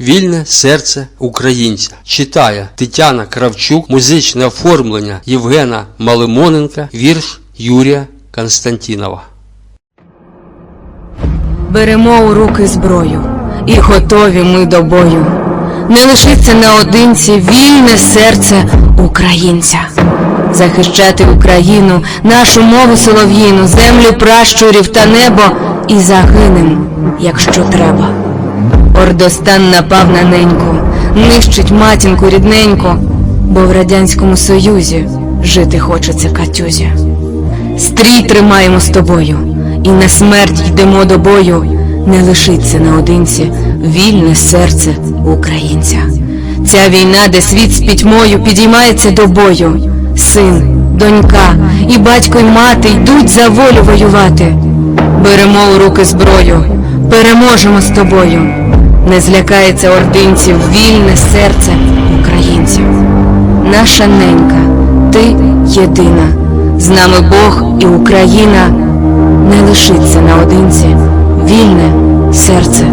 Вільне серце українця. Читає Тетяна Кравчук, музичне оформлення Євгена Малимоненка, вірш Юрія Константінова. Беремо у руки зброю, і готові ми до бою. Не лишиться наодинці вільне серце українця. Захищати Україну, нашу мову солов'їну, землю пращурів та небо, і загинем, якщо треба. Ордостан напав на неньку, нищить матінку рідненьку, бо в Радянському Союзі жити хочеться Катюзі. Стрій тримаємо з тобою, і на смерть йдемо до бою. Не лишиться наодинці вільне серце українця. Ця війна, де світ з пітьмою підіймається до бою. Син, донька і батько й мати йдуть за волю воювати. Беремо у руки зброю, переможемо з тобою. Не злякається ординців вільне серце українців. Наша ненька, ти єдина. З нами Бог і Україна не лишиться наодинці вільне серце.